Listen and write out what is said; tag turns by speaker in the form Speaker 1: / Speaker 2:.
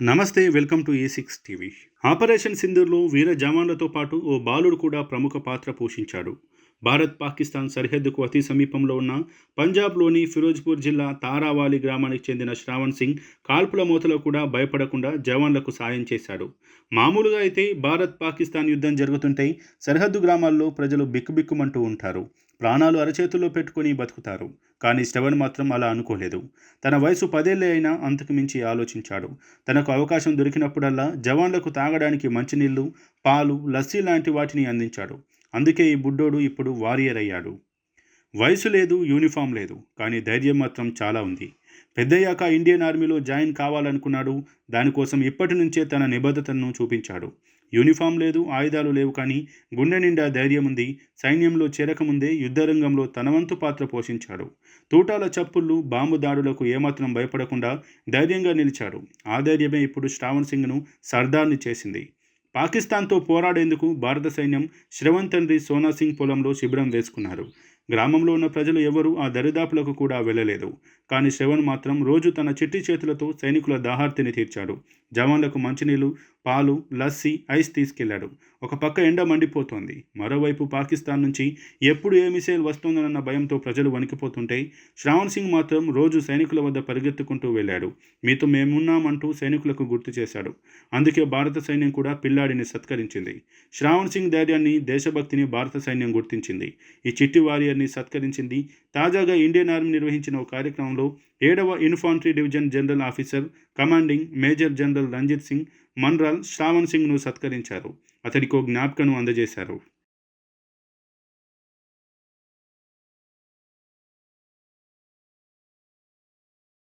Speaker 1: నమస్తే welcome to A six TV. Operation సింధూర్లో వీర జవాన్లతో పాటు ఓ బాలుడు కూడా ప్రముఖ పాత్ర పోషించాడు. భారత్ పాకిస్తాన్ సరిహద్దుకు అతి సమీపంలో ఉన్న పంజాబ్లోని ఫిరోజ్పూర్ జిల్లా తారావాలి గ్రామానికి చెందిన శ్రావణ్ సింగ్ కాల్పుల మూతలో కూడా భయపడకుండా జవాన్లకు సాయం చేశాడు. మామూలుగా అయితే భారత్ పాకిస్తాన్ యుద్ధం జరుగుతుంటే సరిహద్దు గ్రామాల్లో ప్రజలు బిక్కుబిక్కుమంటూ ఉంటారు. ప్రాణాలు అరచేతుల్లో పెట్టుకొని బతుకుతారు. కానీ శ్రవణ్ మాత్రం అలా అనుకోలేదు. తన వయసు పదేళ్ళే అయినా అంతకు మించి ఆలోచించాడు. తనకు అవకాశం దొరికినప్పుడల్లా జవాన్లకు తాగడానికి మంచినీళ్ళు పాలు లస్సీ లాంటి వాటిని అందించాడు. అందుకే ఈ బుడ్డోడు ఇప్పుడు వారియర్ అయ్యాడు. వయసు లేదు యూనిఫామ్ లేదు. కానీ ధైర్యం మాత్రం చాలా ఉంది. పెద్దయ్యాక ఇండియన్ ఆర్మీలో జాయిన్ కావాలనుకున్నాడు. దానికోసం ఇప్పటి నుంచే తన నిబద్ధతను చూపించాడు. యూనిఫామ్ లేదు ఆయుధాలు లేవు కానీ గుండె నిండా ధైర్యం ఉంది. సైన్యంలో చేరకముందే యుద్ధరంగంలో తనవంతు పాత్ర పోషించాడు. తూటాల చప్పుళ్ళు బాంబు దాడులకు ఏమాత్రం భయపడకుండా ధైర్యంగా నిలిచాడు. ఆ ధైర్యమే ఇప్పుడు శ్రావణ్ సింగ్ను సర్దార్ని చేసింది. పాకిస్తాన్తో పోరాడేందుకు భారత సైన్యం శ్రవణ్ తండ్రి సోనా సింగ్ పొలంలో శిబిరం వేసుకున్నారు. గ్రామంలో ఉన్న ప్రజలు ఎవరూ ఆ దరిదాపులకు కూడా వెళ్ళలేదు. కానీ శ్రవణ్ మాత్రం రోజు తన చిట్టి చేతులతో సైనికుల దాహార్తిని తీర్చాడు. జవాన్లకు మంచినీళ్ళు పాలు లస్సీ ఐస్ తీసుకెళ్ళాడు. ఒక పక్క ఎండ మండిపోతోంది. మరోవైపు పాకిస్తాన్ నుంచి ఎప్పుడు ఏ మిసైల్ వస్తుందన్న భయంతో ప్రజలు వణికిపోతుంటే శ్రావణ్ సింగ్ మాత్రం రోజు సైనికుల వద్ద పరిగెత్తుకుంటూ వెళ్ళాడు. మీతో మేమున్నామంటూ సైనికులకు గుర్తు చేశాడు. అందుకే భారత సైన్యం కూడా పిల్లాడిని సత్కరించింది. శ్రావణ్ సింగ్ ధైర్యాన్ని దేశభక్తిని భారత సైన్యం గుర్తించింది. ఈ చిట్టి వారియర్ని సత్కరించింది. తాజాగా ఇండియన్ ఆర్మీ నిర్వహించిన ఓ కార్యక్రమంలో ఏడవ infantry division general officer commanding major general Ranjit Singh Manral Shravan సింగ్ను సత్కరించారు. అతడికి ఓ జ్ఞాపికను అందజేశారు.